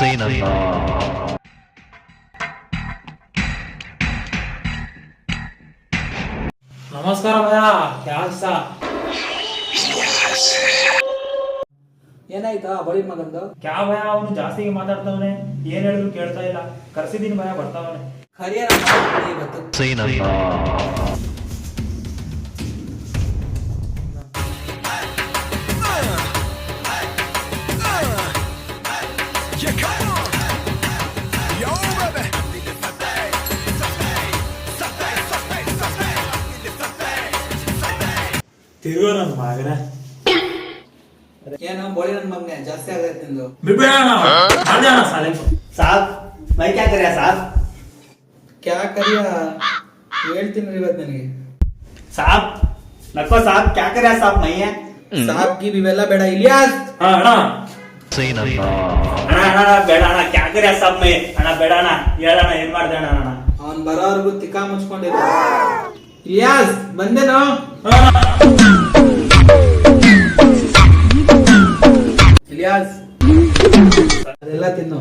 Sign ಅಂತ ನಮಸ್ಕಾರ ಭಯ ಕ್ಯಾಸ ಏನಾಯ್ತಾ ಬಳಿ ಮಗಂದು? ಕ್ಯಾ ಭಯ ಅವನು ಜಾಸ್ತಿ ಮಾತಾಡ್ತಾವನೆ ಏನ್ ಹೇಳಿದ್ರು ಕೇಳ್ತಾ ಇಲ್ಲ. ಕರ್ಸಿದೀನಿ ಭಯ ಬರ್ತಾವನೆ. ಕರಿಯರ್ ಇವತ್ತು. ತಿರುಗೋ ನನ್ನ ಮಗನ ಏನೋ ಬೋಳಿ ನನ್ ಮಗ್ನೆ ಜಾಸ್ತಿ ಆಗತ್ತೆ ನಿಂದು ಸಾಬ್ ಮೈ ಕ್ಯಾ ಕರಿಯ ಸಾಬ್ ಕ್ಯಾ ಕರಿಯ? ಹೇಳ್ತೀನಿ ಇವತ್ ನನಗೆ. ಸಾಬ್ ನಕ್ಕೋ ಸಾಬ್ ಕ್ಯಾ ಕರಿಯ ಸಾಬ್ ಮೈಯ. ಸಾಬ್ ಗಿಬ್ ಇವೆಲ್ಲ ಬೇಡ ಇಲಿಯಾಸ್. ಹಾ ಅಣ್ಣ. ಅಣ್ಣ ಅಣ್ಣ ಬೇಡ ಅಣ್ಣ. ಕ್ಯಾ ಸಾಬ್ ಮೈ ಅಣ್ಣ ಬೇಡ ಅಣ್ಣ. ಹೇಳಣ್ಣ ಏನ್ ಮಾಡ್ದೆ ಅಣ್ಣ ಅಣ್ಣ? ಅವ್ನ್ ಬರೋವರೆಗೂ ತಿಕ್ಕ ಮುಚ್ಕೊಂಡಿದ್ದ ಇಲಿಯಾಸ್ ಬಂದೇನೋ ಇಲಿಯಾಸ್ ಅದೆಲ್ಲ ತಿನ್ನು.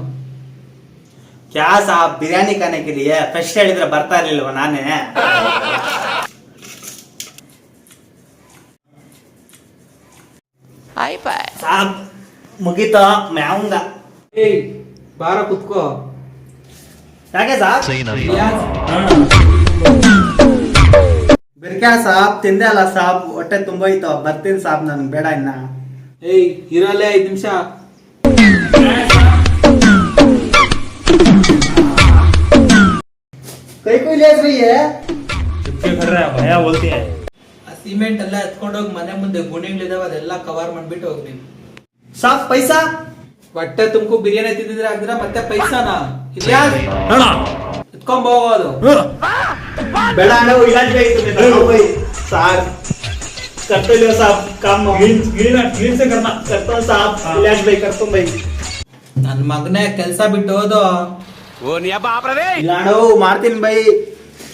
ಕ್ಯಾ ಆ ಬಿರಿಯಾನಿ ಕಾಣಕ್ಕಿದೆಯೇ ಫ್ರೆಶ್ ಹೇಳಿದ್ರೆ ಬರ್ತಾ ಇರ್ಲಿಲ್ವ ನಾನೇ? ಸಾಬ್ ಮುಗೀತ ಮ್ಯಾವಂಗ. ಏಯ್ ಬಾರ ಕುತ್ಕೋ. ಯಾಕೆ ಸಾಬ್ ಇಲಿಯಾಸ್ ಬಿರ್ಕ್ಯಾ ಸಾಬ್ ತಿಂದೆ ಅಲ್ಲ ಸಾಬ್ ಹೊಟ್ಟೆ ತುಂಬೋಯ್ತು ಬರ್ತೀನಿ ಸಾಬ್ ನನ್ಗೆ ಬೇಡ ಇನ್ನ. ಏಯ್ ಇರಲ್ಲೇ ಐದ್ ನಿಮಿಷ. ಕೈ ಭಯ್ಯ ಚುಪ್ಕೆ ಭಯ ಬೋಲ್ತಿ ಆ ಸಿಮೆಂಟ್ ಎಲ್ಲ ಎತ್ಕೊಂಡೋಗಿ ಮನೆ ಮುಂದೆ ಗುಣಿಗಳಿದಾವ ಅದೆಲ್ಲ ಕವರ್ ಮಾಡ್ಬಿಟ್ಟು ಹೋಗ್ತೀನಿ. ನೀನು ಸಾಬ್ ಪೈಸಾ? ಹೊಟ್ಟೆ ತುಮಕು ಬಿರಿಯಾನಿ ತಿಂದಿದ್ರೆ ಆಗ್ದಿರ ಮತ್ತೆ ಪೈಸಾನ? ಇಲಿಯಾಸ್ ಅಣ್ಣ ಎತ್ಕೊಂಡ್ ಹೋಗೋದು. ಬೇಡ ಅಣ್ಣ वो इलाज भी तुम्हें बताओ भाई साहब करते लियो साहब काम ಗಿಲ್ ಗಿಲ್ ಗಿಲ್ से करना करता हूँ साहब इलाज भाई करता हूँ भाई ನನ್ ಮಗನೇ ಕೆಲ್ಸ ಬಿಟ್ಟು ಹೋದು ಇಲ್ಲ ಅಣ್ಣ वो ಮಾಡ್ತೀನಿ भाई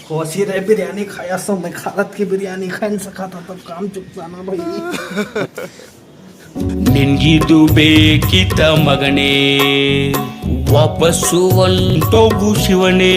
खोसी रहे बिरयानी खाया सो मैं खारत की बिरयानी खा नहीं सका था तब काम चुकता ना भाई ನಿನ್ಗಿದು ಬೇಕಿತ ಮಗನೇ ವಾಪಸ್ಸು ಒಂಟೋಗು ಶಿವನೇ